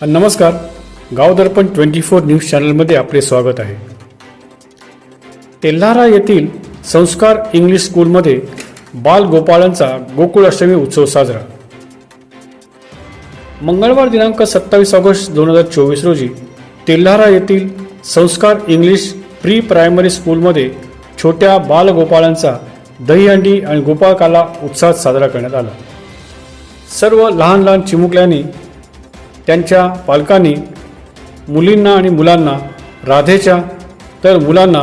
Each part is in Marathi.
नमस्कार गावदर्पण ट्वेंटी फोर न्यूज चॅनलमध्ये आपले स्वागत आहे. तेल्हारा येथील संस्कार इंग्लिश स्कूलमध्ये बाल गोपाळांचा गोकुळाष्टमी उत्सव साजरा. मंगळवार दिनांक सत्तावीस ऑगस्ट दोन हजार चोवीस रोजी तेल्हारा येथील संस्कार इंग्लिश प्री प्रायमरी स्कूलमध्ये छोट्या बालगोपाळांचा दहीहंडी आणि गोपाळकाला उत्साहात साजरा करण्यात आला. सर्व लहान लहान चिमुकल्यांनी त्यांच्या पालकांनी मुलींना आणि मुलांना राधेच्या तर मुलांना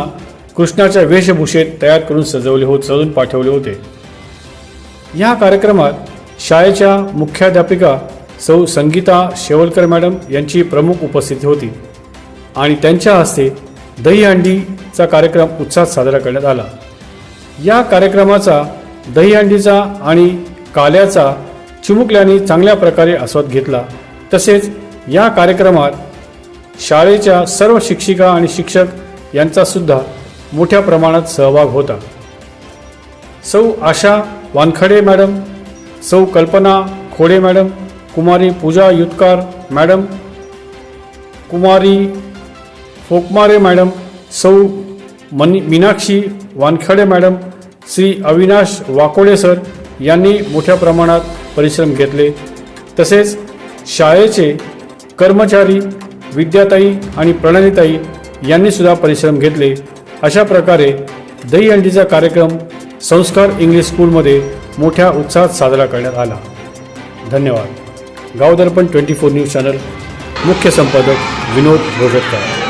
कृष्णाच्या वेशभूषेत तयार करून सजवले होत सजून पाठवले होते. या कार्यक्रमात शाळेच्या मुख्याध्यापिका सौ संगीता शेवलकर मॅडम यांची प्रमुख उपस्थिती होती आणि त्यांच्या हस्ते दहीहंडीचा कार्यक्रम उत्साहात साजरा करण्यात आला. या कार्यक्रमाचा दहीहंडीचा आणि काल्याचा चिमुकल्यांनी चांगल्या प्रकारे आस्वाद घेतला. तसेच या कार्यक्रमात शाळेच्या सर्व शिक्षिका आणि शिक्षक यांचा सुद्धा मोठ्या प्रमाणात सहभाग होता. सौ आशा वानखडे मॅडम सौ कल्पना खोडे मॅडम कुमारी पूजा युतकार मॅडम कुमारी फोकमारे मॅडम सौ मनी मीनाक्षी वानखडे मॅडम श्री अविनाश वाकोडे सर यांनी मोठ्या प्रमाणात परिश्रम घेतले. तसेच शाळेचे कर्मचारी विद्याताई आणि प्रणालीताई यांनी सुद्धा परिश्रम घेतले. अशा प्रकारे दहीहंडीचा कार्यक्रम संस्कार इंग्लिश स्कूलमध्ये मोठ्या उत्साहात साजरा करण्यात आला. धन्यवाद. Gavdarpan twenty four news channel मुख्य संपादक विनोद भोजटकर